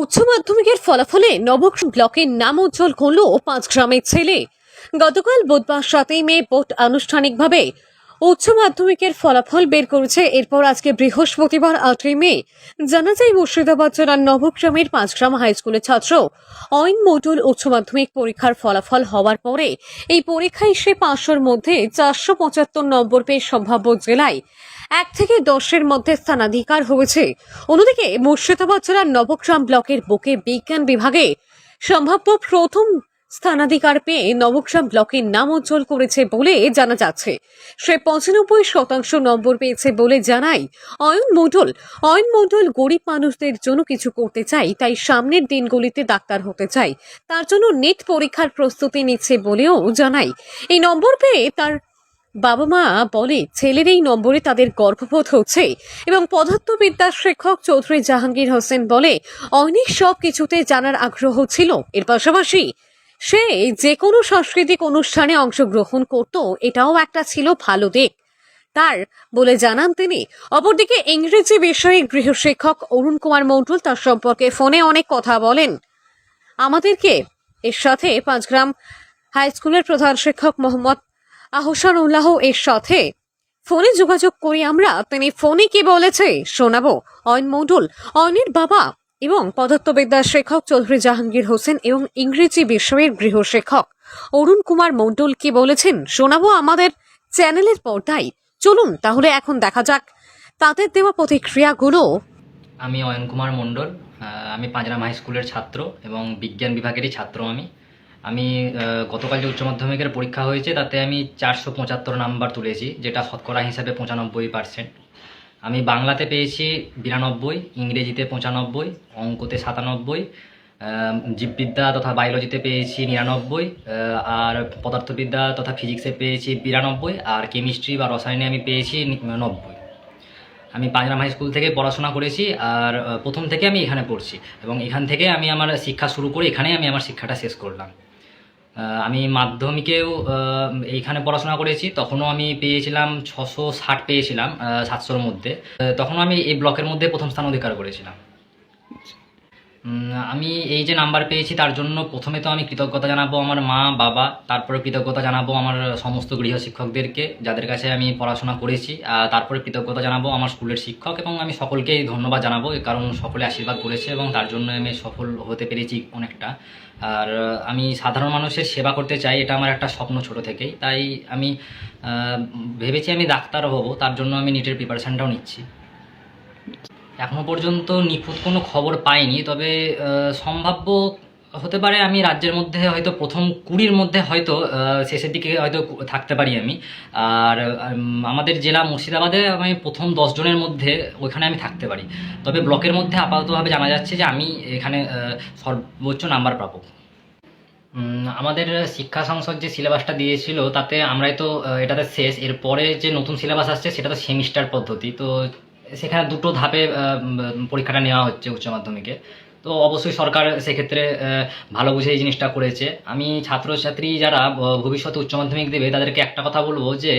উচ্চ মাধ্যমিকের ফলাফলে নবগ্রাম ব্লকের নাম উজ্জ্বল করল পাঁচ গ্রামের ছেলে। গতকাল বুধবার সাতই মে বোর্ড আনুষ্ঠানিকভাবে উচ্চ মাধ্যমিকের ফলাফল বের করেছে। এরপর আজকে বৃহস্পতিবার আটই মে জানা যায়, মুর্শিদাবাদ জেলার নবগ্রামের পাঁচগ্রাম হাই স্কুলের ছাত্র অয়ন মডুল উচ্চ মাধ্যমিক পরীক্ষার ফলাফল হওয়ার পরে এই পরীক্ষায় সে পাঁচশোর মধ্যে চারশো পঁচাত্তর নম্বর পেয়ে সম্ভাব্য জেলায় এক থেকে দশের মধ্যে স্থানাধিকার হয়েছে। অন্যদিকে মুর্শিদাবাদ জেলার নবগ্রাম ব্লকের বুকে বিজ্ঞান বিভাগে সম্ভাব্য প্রথম স্থানাধিকার পেয়ে নবগ্রাম ব্লকের নাম উজ্জ্বল করেছে বলে জানা যাচ্ছে। সে পঁচানব্বই শতাংশ নম্বর পেয়েছে বলে জানাই অয়ন মণ্ডল। অয়ন মণ্ডল গরিব মানুষদের জন্য কিছু করতে চাই তাই সামনের দিনগুলিতে ডাক্তার হতে চাই তার জন্য নেট পরীক্ষার প্রস্তুতি নিচ্ছে বলেও জানাই এই নম্বর পেয়ে তার বাবা মা বলে, ছেলের এই নম্বরে তাদের গর্ভবোধ হচ্ছে। এবং পদার্থবিদ্যার শিক্ষক চৌধুরী জাহাঙ্গীর হোসেন বলে, অনেক সব কিছুতে জানার আগ্রহ ছিল। এর পাশাপাশি, সে যে কোনো সাংস্কৃতিক অনুষ্ঠানে অংশগ্রহণ করত, এটাও একটা ছিল ভালো দিক। তার বলে জানান তিনি, অপরদিকে ইংরেজি বিষয়ে গৃহশিক্ষক অরুণ কুমার মণ্ডল তার সম্পর্কে ফোনে অনেক কথা বলেন। আমাদেরকে এর সাথে পাঁচগ্রাম হাই স্কুলের প্রধান শিক্ষক মোহাম্মদ আহসান উল্লাহ এর সাথে। ফোনে যোগাযোগ করি আমরা, তিনি ফোনে কি বলেছে শোনাবো। অয়ন মণ্ডল অয়নের বাবা এবং পদার্থবিদ্যার শিক্ষক চৌধুরী জাহাঙ্গীর হোসেন এবং ইংরেজি বিষয়ের গৃহ শিক্ষক অরুণ কুমার মণ্ডল কি বলেছেন শোনাবো আমাদের চ্যানেলের পর্দায়। চলুন তাহলে এখন দেখা যাক তাদের দেওয়া প্রতিক্রিয়াগুলো। আমি অয়ন কুমার মণ্ডল আমি পাঁচরাম হাই স্কুলের ছাত্র এবং বিজ্ঞান বিভাগেরই ছাত্র আমি। আমি গতকাল যে উচ্চ মাধ্যমিকের পরীক্ষা হয়েছে, তাতে আমি চারশো পঁচাত্তর নাম্বার তুলেছি, যেটা শতকরা হিসাবে পঁচানব্বই পার্সেন্ট আমি বাংলাতে পেয়েছি বিরানব্বই, ইংরেজিতে পঁচানব্বই, অঙ্কতে সাতানব্বই জীববিদ্যা তথা বায়োলজিতে পেয়েছি নিরানব্বই আর পদার্থবিদ্যা তথা ফিজিক্সে পেয়েছি বিরানব্বই, আর কেমিস্ট্রি বা রসায়নে আমি পেয়েছি নব্বই। আমি পাঁচরাম হাই স্কুল থেকে পড়াশোনা করেছি, আর প্রথম থেকে আমি এখানে পড়ছি, এবং এখান থেকে আমি আমার শিক্ষা শুরু করে এখানেই আমি আমার শিক্ষাটা শেষ করলাম। আমি মাধ্যমিকেও এইখানে পড়াশোনা করেছি, তখনও আমি পেয়েছিলাম ছশো ষাট পেয়েছিলাম সাতশোর মধ্যে। তখনও আমি এই ব্লকের মধ্যে প্রথম স্থান অধিকার করেছিলাম। আমি এই যে নাম্বার পেয়েছি, তার জন্য প্রথমে তো আমি কৃতজ্ঞতা জানাব আমার মা, বাবা, তারপরে কৃতজ্ঞতা জানাব আমার সমস্ত গৃহ শিক্ষকদেরকে, যাদের কাছে আমি পড়াশোনা করেছি তারপরে কৃতজ্ঞতা জানাব আমার স্কুলের শিক্ষক, এবং আমি সকলকেই ধন্যবাদ জানাব কারণ সকলে আশীর্বাদ করেছে, এবং তার জন্য আমি সফল হতে পেরেছি অনেকটা। আর আমি সাধারণ মানুষের সেবা করতে চাই, এটা আমার একটা স্বপ্ন ছোট থেকেই, তাই আমি ভেবেছি আমি ডাক্তার হব, তার জন্য আমি নিটের প্রিপারেশানটাও নিচ্ছি। এখনও পর্যন্ত নিখুঁত কোনো খবর পাইনি। তবে সম্ভাব্য হতে পারে আমি রাজ্যের মধ্যে হয়তো প্রথম কুড়ির মধ্যে হয়তো শেষের দিকে হয়তো থাকতে পারি আমি। আর আমাদের জেলা মুর্শিদাবাদে আমি প্রথম জনের মধ্যে ওইখানে আমি থাকতে পারি। তবে ব্লকের মধ্যে আপাততভাবে জানা যাচ্ছে যে আমি এখানে সর্বোচ্চ নাম্বার পাবো। আমাদের শিক্ষা সংসদ যে সিলেবাসটা দিয়েছিল, তাতে আমরাই তো এটাতে শেষ। এরপরে যে নতুন সিলেবাস আসছে সেটা তো সেমিস্টার পদ্ধতি। তো সেখানে দুটো ধাপে পরীক্ষাটা নেওয়া হচ্ছে উচ্চ মাধ্যমিকে। তো অবশ্যই সরকার সেক্ষেত্রে ভালো বুঝে এই জিনিসটা করেছে। আমি ছাত্রছাত্রী যারা ভবিষ্যতে উচ্চ মাধ্যমিক দেবে, তাদেরকে একটা কথা বলব যে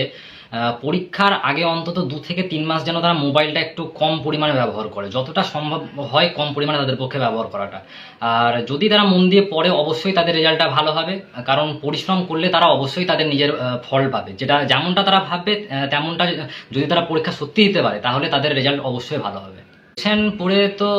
পরীক্ষার আগে অন্তত দু থেকে তিন মাস যেন তারা মোবাইলটা একটু কম পরিমাণে ব্যবহার করে। যতটা সম্ভব হয় কম পরিমাণে তাদের পক্ষে ব্যবহার করাটা। আর যদি তারা মন দিয়ে পড়ে, অবশ্যই তাদের রেজাল্টটা ভালো হবে। কারণ পরিশ্রম করলে তারা অবশ্যই তাদের নিজের ফল পাবে। যেটা, যেমনটা তারা ভাববে তেমনটা যদি তারা পরীক্ষা সত্যি দিতে পারে, তাহলে তাদের রেজাল্ট অবশ্যই ভালো হবে। পড়ে তো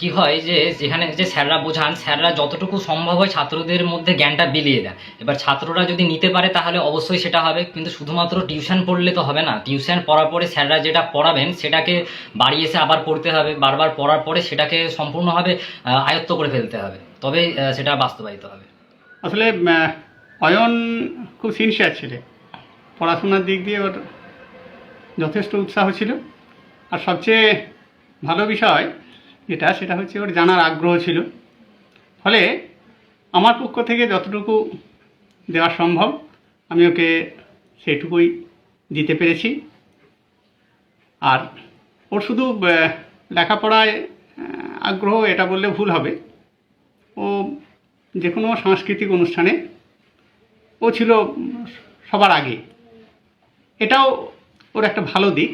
কি হয় যে যেখানে যে স্যাররা বোঝান, স্যাররা যতটুকু সম্ভব হয় ছাত্রদের মধ্যে জ্ঞানটা বিলিয়ে দেয় এবার ছাত্ররা যদি নিতে পারে তাহলে অবশ্যই সেটা হবে, কিন্তু শুধুমাত্র টিউশন পড়লে তো হবে না। টিউশন পড়ার পরে স্যাররা যেটা পড়াবেন সেটাকে বাড়ি এসে আবার পড়তে হবে, বারবার পড়ার পরে সেটাকে সম্পূর্ণভাবে আয়ত্ত করে ফেলতে হবে। তবে সেটা বাস্তবায়িত হবে। আসলে অয়ন খুব সিনসিয়ার ছেলে। পড়াশোনার দিক দিয়ে ওর যথেষ্ট উৎসাহ ছিল। আর সবচেয়ে ভালো বিষয় যেটা, সেটা হচ্ছে ওর জানার আগ্রহ ছিল। ফলে আমার পক্ষ থেকে যতটুকু দেওয়া সম্ভব, আমি ওকে সেটুকুই দিতে পেরেছি। আর ওর শুধু লেখাপড়ায় আগ্রহ, এটা বললে ভুল হবে। ও যে কোনো সাংস্কৃতিক অনুষ্ঠানে, ও ছিল সবার আগে। এটাও ওর একটা ভালো দিক।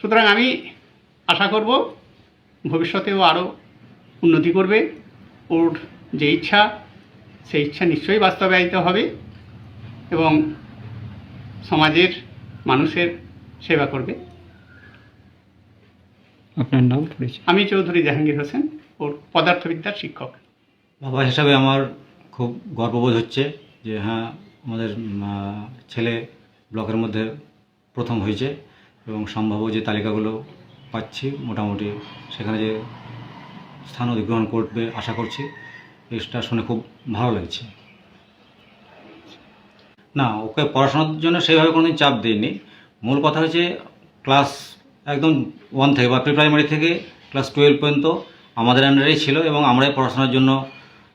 সুতরাং আমি আশা করব ভবিষ্যতেও আরও উন্নতি করবে। ওর যে ইচ্ছা সেই ইচ্ছা নিশ্চয়ই বাস্তবায়িত হবে এবং সমাজের মানুষের সেবা করবে। আপনার নাম পরিচয়? আমি চৌধুরী জাহাঙ্গীর হোসেন ওর পদার্থবিদ্যার শিক্ষক। বাবা হিসাবে আমার খুব গর্ববোধ হচ্ছে যে হ্যাঁ আমাদের ছেলে ব্লকের মধ্যে প্রথম হয়েছে এবং সম্ভাব্য যে তালিকাগুলো পাচ্ছি মোটামুটি। সেখানে যে স্থান অধিগ্রহণ করবে আশা করছি এটা শুনে খুব ভালো লাগছে। না, ওকে পড়াশোনার জন্য সেইভাবে কোনোদিন চাপ দিইনি। মূল কথা হচ্ছে ক্লাস একদম ওয়ান থেকে বা প্রি প্রাইমারি থেকে ক্লাস টুয়েলভ পর্যন্ত আমাদের আন্ডারেই ছিল এবং আমরাই পড়াশোনার জন্য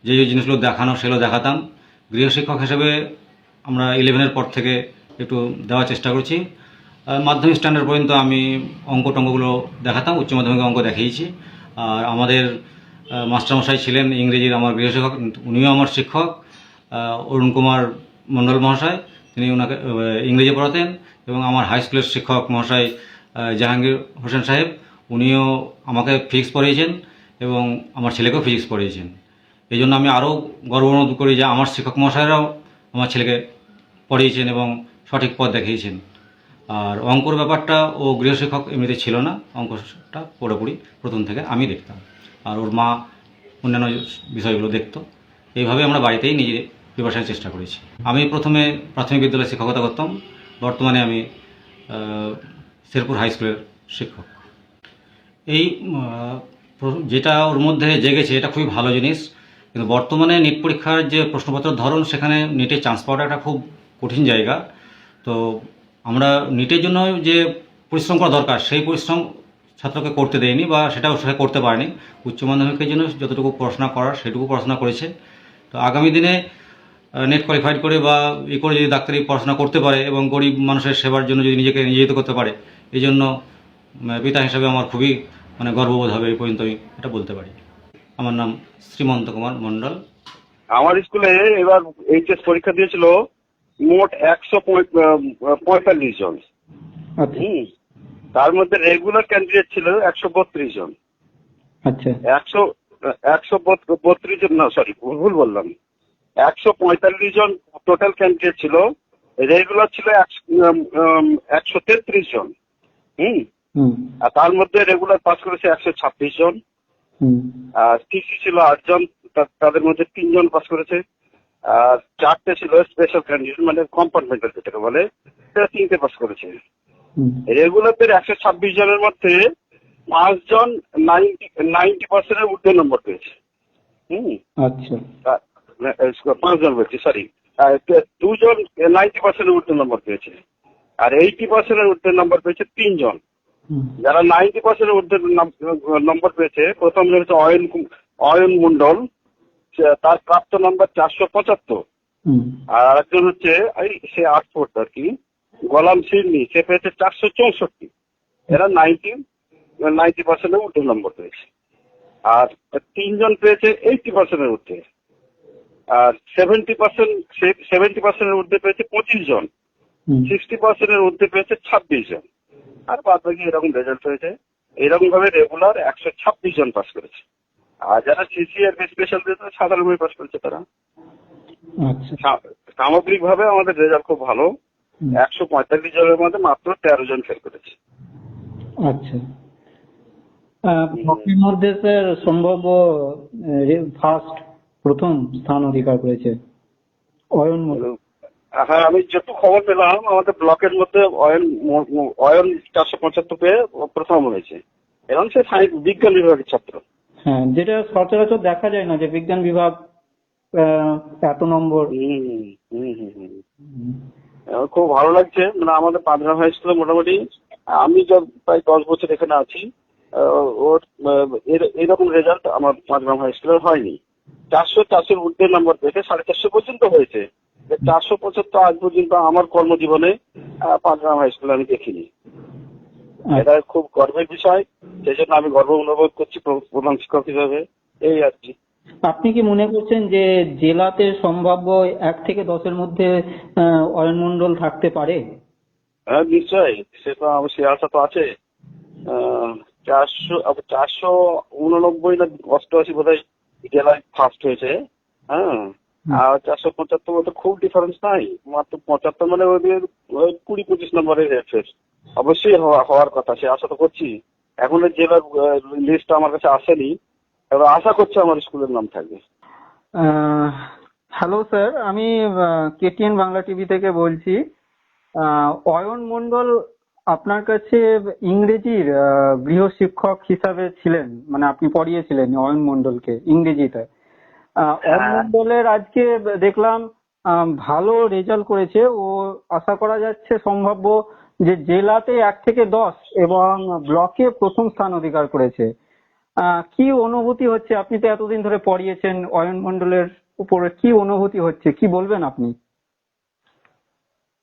যে যে জিনিসগুলো দেখানো সেগুলো দেখাতাম। গৃহশিক্ষক হিসেবে আমরা ইলেভেনের পর থেকে একটু দেওয়ার চেষ্টা করছি। মাধ্যমিক স্ট্যান্ডার্ড পর্যন্ত আমি অঙ্ক টঙ্কগুলো দেখাতাম, উচ্চ মাধ্যমিক অঙ্ক দেখিয়েছি। আর আমাদের মাস্টারমশাই ছিলেন ইংরেজির আমার গৃহশিক্ষক উনিও আমার শিক্ষক অরুণ কুমার মণ্ডল মহাশয়, তিনি ওনাকে ইংরেজি পড়াতেন এবং আমার হাই স্কুলের শিক্ষক মহাশয় জাহাঙ্গীর হোসেন সাহেব, উনিও আমাকে ফিজিক্স পড়িয়েছেন এবং আমার ছেলেকেও ফিজিক্স পড়িয়েছেন। এই জন্য আমি আরও গর্ব অনুভব করি যে আমার শিক্ষক মহাশয়রাও আমার ছেলেকে পড়িয়েছেন এবং সঠিক পথ দেখিয়েছেন। আর অঙ্কর ব্যাপারটা ও গৃহশিক্ষক এমনিতে ছিল না, অঙ্কটা পুরোপুরি প্রথম থেকে আমি দেখতাম। আর ওর মা অন্যান্য বিষয়গুলো দেখতো। এইভাবে আমরা বাড়িতেই নিজে প্রিপারেশনের চেষ্টা করেছি। আমি প্রথমে প্রাথমিক বিদ্যালয়ে শিক্ষকতা করতাম, বর্তমানে আমি শেরপুর হাই স্কুলের শিক্ষক। এই যেটা ওর মধ্যে জেগেছে, এটা খুবই ভালো জিনিস। কিন্তু বর্তমানে নিট পরীক্ষার যে প্রশ্নপত্রের ধরন, সেখানে নিটে চান্স পাওয়াটা একটা খুব কঠিন জায়গা। তো নিটের জন্য যে পরিশ্রম করা দরকার, সেই পরিশ্রম ছাত্রকে করতে দেয়নি বা সেটাও সে করতে পারেনি। উচ্চ মাধ্যমিকের জন্য যতটুকু পড়াশোনা করার, সেটুকু পড়াশোনা করেছে। তো আগামী দিনে নেট কোয়ালিফাইড করে বা ই করে যদি ডাক্তারি পড়াশোনা করতে পারে এবং গরিব মানুষের সেবার জন্য যদি নিজেকে নিয়োজিত করতে পারে এই জন্য পিতা হিসাবে আমার খুবই মানে গর্ববোধ হবে এই পর্যন্ত আমি এটা বলতে পারি। আমার নাম শ্রীমন্ত কুমার মণ্ডল। আমার স্কুলে এবার এইচএস পরীক্ষা দিয়েছিল। মোট একশো পঁয়তাল্লিশ জন। আচ্ছা। তার মধ্যে রেগুলার ক্যান্ডিডেট ছিল একশো বত্রিশ জন। আচ্ছা। একশো একশো বত্রিশ জন না সরি ভুল বললাম। একশো পঁয়তাল্লিশ জন টোটাল ক্যান্ডিডেট ছিল। রেগুলার ছিল একশো তেত্রিশ জন। হুম। হুম। আর তার মধ্যে রেগুলার পাস করেছে একশো ছাব্বিশ জন। হুম। আর টিসি ছিল আটজন তাদের মধ্যে তিনজন পাস করেছে। আর চারটে ছিল স্পেশাল ক্যান্ডিডেট মানে কম্পার্টমেন্টাল যেটাকে বলে সেটা তিনটে পাস করেছে। রেগুলারদের একশো ছাব্বিশ জনের মধ্যে পাঁচজন নাইনটি নাইনটি পার্সেন্টের ঊর্ধ্বে নম্বর পেয়েছে। হুম। আচ্ছা। তা- না, এ, পাঁচজন বলছি সরি দুজন নাইনটি পার্সেন্টের ঊর্ধ্বে নম্বর পেয়েছে। আর এইটি পার্সেন্টের ঊর্ধ্বে নম্বর পেয়েছে তিনজন। যারা নাইনটি পার্সেন্টের ঊর্ধ্বে নম্বর পেয়েছে প্রথম জন হচ্ছে অয়ন অয়ন মন্ডল তার প্রাপ্ত নম্বর চারশো পঁচাত্তর। আর আরেকজন হচ্ছে এই সে আট পড়তো আর কি গোলাম সিডনি সে পেয়েছে চারশো চৌষট্টি। এরা নাইনটি নাইনটি পার্সেন্টের ঊর্ধ্বে নম্বর পেয়েছে। আর তিনজন পেয়েছে এইটটি পার্সেন্টের ঊর্ধ্বে। আর সেভেন্টি পার্সেন্ট সেভেন্টি পার্সেন্টের ঊর্ধ্বে পেয়েছে পঁচিশ জন সিক্সটি পার্সেন্টের ঊর্ধ্বে পেয়েছে ছাব্বিশ জন আর বাদ বাকি এরকম রেজাল্ট হয়েছে। এরকম ভাবে রেগুলার একশো ছাব্বিশ জন পাস করেছে। আর যারা সিসিআর স্পেশাল দিয়েছে সাধারণভাবে পাস করেছে তারা। আচ্ছা। সামগ্রিক ভাবে আমাদের রেজাল্ট খুব ভালো। একশো পঁয়তাল্লিশ জনের মধ্যে মাত্র তেরো জন ফেল করেছে। আচ্ছা। মধ্যে স্যার সম্ভাব্য ফার্স্ট প্রথম স্থান অধিকার করেছে অয়ন। হ্যাঁ আমি যেটুকু খবর পেলাম আমাদের ব্লকের মধ্যে অয়ন অয়ন চারশো পঁচাত্তর পেয়ে প্রথম হয়েছে। এবং সে বিজ্ঞান বিভাগের ছাত্র। হ্যাঁ যেটা সচরাচর দেখা যায় না যে বিজ্ঞান বিভাগ এত নম্বর। খুব ভালো লাগছে। মানে আমাদের পাঁচগ্রা হাই স্কুলে মোটামুটি। আমি যত প্রায় দশ বছর এখানে আছি ওর এরকম রেজাল্ট আমার পাঁচগ্রাম হাই স্কুলের হয়নি। চারশো চারশোর ঊর্ধ্বে নম্বর পেয়েছে সাড়ে চারশো পর্যন্ত হয়েছে। চারশো পঁচাত্তর আজ পর্যন্ত আমার কর্মজীবনে পাঁচগ্রাম হাই স্কুলে আমি দেখিনি। এটা খুব গর্বের বিষয় সেই জন্য আমি গর্ব অনুভব করছি প্রধান শিক্ষক হিসাবে। এই আর কি। আপনি কি মনে করছেন যে জেলাতে সম্ভাব্য এক থেকে দশের মধ্যে অয়ন মন্ডল থাকতে পারে? হ্যাঁ নিশ্চয়ই। সে তো সে আশা তো আছে। চারশো চারশো উননব্বই না অষ্টআশি বোধ হয় জেলায় ফার্স্ট হয়েছে। হ্যাঁ। আর চারশো পঁচাত্তর মধ্যে খুব ডিফারেন্স নাই। মাত্র পঁচাত্তর মানে ওই কুড়ি পঁচিশ নম্বরের রেফারেন্স অবশ্যই হওয়া হওয়ার কথা সে আশা তো করছি। এখন জেলার লিস্ট আমার কাছে আসেনি এবার আশা করছি আমার স্কুলের নাম থাকবে। হ্যালো স্যার আমি কেটিএন বাংলা টিভি থেকে বলছি। অয়ন মণ্ডল আপনার কাছে ইংরেজির গৃহ শিক্ষক হিসাবে ছিলেন মানে আপনি পড়িয়েছিলেন অয়ন মণ্ডলকে ইংরেজিতে। অয়ন হ্যাঁ। আজকে দেখলাম ভালো রেজাল্ট করেছে। ও আশা করা যাচ্ছে সম্ভাব্য যে জেলাতে এক থেকে দশ এবং ব্লকে প্রথম স্থান অধিকার করেছে। কি অনুভূতি হচ্ছে? আপনি তো এতদিন ধরে পড়িয়েছেন অয়ন মন্ডলের উপরে। কি অনুভূতি হচ্ছে? কি বলবেন আপনি?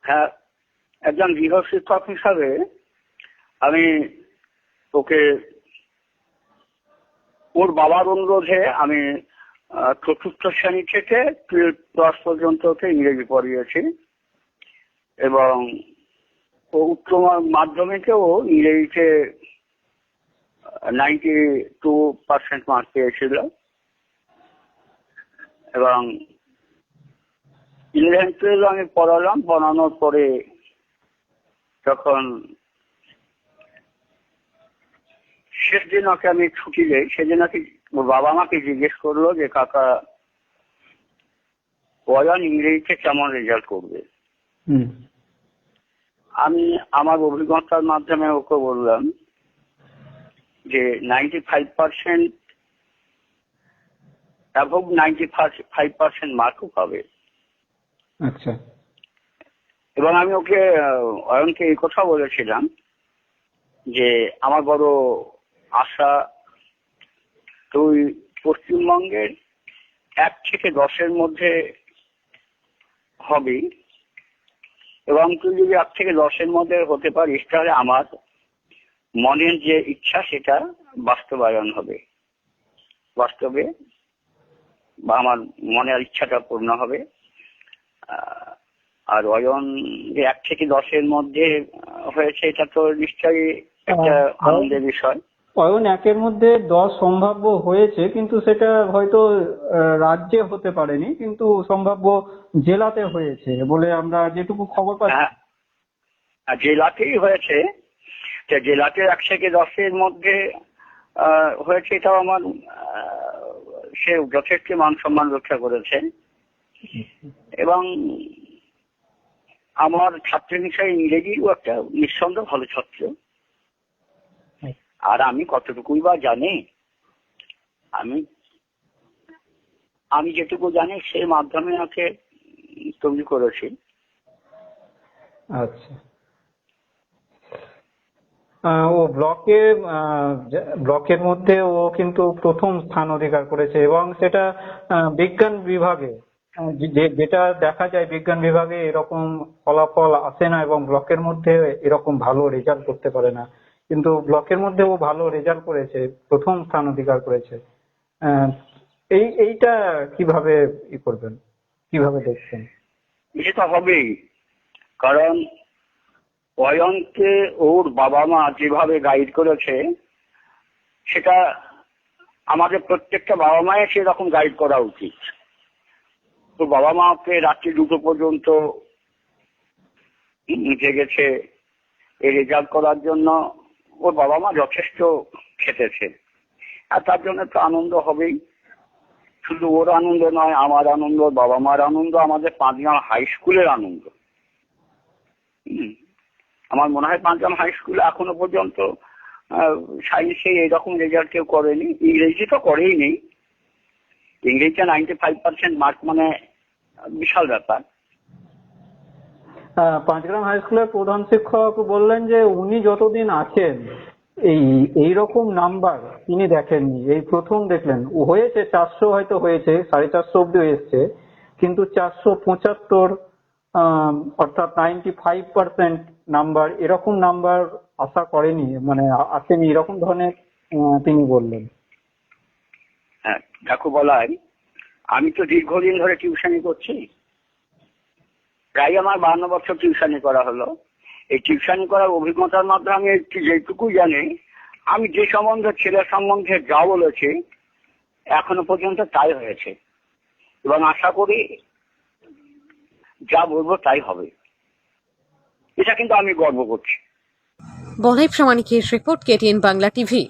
হ্যাঁ একজন গৃহ শিক্ষক হিসাবে আমি ওকে ওর বাবার অনুরোধে আমি চতুর্থ শ্রেণি থেকে টুয়েলভ ক্লাস পর্যন্ত ইংরেজি পড়িয়েছি। এবং উচ্চ মাধ্যমিকেও ইংরেজিতে নাইনটি টু পার্সেন্ট মার্ক পেয়েছিল। এবং ইলেভেন টুয়েলভ আমি পড়ালাম, পড়ানোর পরে যখন শেষ দিন ওকে আমি ছুটি দেই, সেদিন নাকি ওর বাবা আমাকে জিজ্ঞেস করল যে কাকা অয়ন ইংরেজিতে কেমন রেজাল্ট করবে? আমি আমার অভিজ্ঞতার মাধ্যমে ওকে বললাম যে ninety five percent above ninety five percent মার্কও পাবে। আচ্ছা। এবং আমি ওকে অয়নকে এই কথা বলেছিলাম যে আমার বড় আশা তুই পশ্চিমবঙ্গের এক থেকে দশের মধ্যে হবি এবং তুই যদি এক থেকে দশের মধ্যে হতে পারিস তাহলে আমার মনের যে ইচ্ছা সেটা বাস্তবায়ন হবে। বাস্তবে বা আমার মনের ইচ্ছাটা পূর্ণ হবে। আর অয়ন যে এক থেকে দশের মধ্যে হয়েছে এটা তো নিশ্চয়ই একটা আনন্দের বিষয়। অয়ন একের মধ্যে দশ সম্ভাব্য হয়েছে, কিন্তু সেটা হয়তো রাজ্যে হতে পারেনি, কিন্তু সম্ভাব্য জেলাতে হয়েছে বলে আমরা যেটুকু খবর পাচ্ছি। হ্যাঁ। জেলাতেই হয়েছে। জেলাতে এক থেকে দশের মধ্যে হয়েছে এটাও আমার সে যথেষ্ট মান সম্মান রক্ষা করেছে। এবং আমার ছাত্র হিসেবে ইংরেজিও একটা নিঃসন্দেহ ভালো ছাত্র। আর আমি কতটুকুই বা জানি, আমি আমি যেটুকু জানি সেই মাধ্যমে ওকে তৈরি করেছি। আচ্ছা। ও ব্লকে ব্লকের মধ্যে ও কিন্তু প্রথম স্থান অধিকার করেছে এবং সেটা বিজ্ঞান বিভাগে যেটা দেখা যায় বিজ্ঞান বিভাগে এরকম ফলাফল আসে না এবং ব্লকের মধ্যে এরকম ভালো রেজাল্ট করতে পারে না। কিন্তু ব্লকের মধ্যে ও ভালো রেজাল্ট করেছে, প্রথম স্থান অধিকার করেছে। এই, এইটা কীভাবে ই করবেন? কীভাবে দেখছেন? এটা হবেই। কারণ অয়নকে ওর বাবা মা যেভাবে গাইড করেছে, সেটা আমাদের প্রত্যেকটা বাবা মায়ের সেরকম গাইড করা উচিত। তো বাবা মা ওকে রাত্রি দুটো পর্যন্ত জেগেছে এই রেজাল্ট করার জন্য ওর বাবা মা যথেষ্ট খেটেছে। আর তার জন্য তো আনন্দ হবেই। শুধু ওর আনন্দ নয়, আমার আনন্দ বাবা মার আনন্দ, আমাদের পাঁচগ্রাম হাই স্কুলের আনন্দ। আমার মনে হয় পাঁচগ্রাম হাই স্কুল এখনও পর্যন্ত সায়েন্সে এইরকম রেজাল্ট কেউ করেনি। ইংরেজি তো করেই নেই। ইংরেজিতে নাইনটি ফাইভ পার্সেন্ট মার্ক মানে বিশাল ব্যাপার। পাঁচগ্রাম হাই স্কুলের প্রধান শিক্ষক বললেন যে উনি যতদিন আছেন, এই এই রকম নাম্বার তিনি দেখেননি। এই প্রথম দেখলেন। হয়েছে চারশো হয়তো হয়েছে, সাড়ে চারশো অব্দি এসছে কিন্তু চারশো পঁচাত্তর অর্থাৎ নাইনটি ফাইভ পার্সেন্ট নাম্বার এরকম নাম্বার আশা করেনি মানে আসেনি, এরকম ধরনের তিনি বললেন। হ্যাঁ দেখো বলাই, আমি তো দীর্ঘদিন ধরে টিউশনি করছি। প্রায় আমার বান্ন বছর টিউশনি করা হলো। এই টিউশনি করার অভিজ্ঞতার মাধ্যমে আমি একটু যেটুকু জানি, আমি যে সম্বন্ধে ছেলের সম্বন্ধে যা বলেছি, এখনও পর্যন্ত তাই হয়েছে। এবং আশা করি যা বলব তাই হবে। এটা কিন্তু আমি গর্ব করছি। বলাই প্রামাণিকের রিপোর্ট কেটিএন বাংলা টিভি।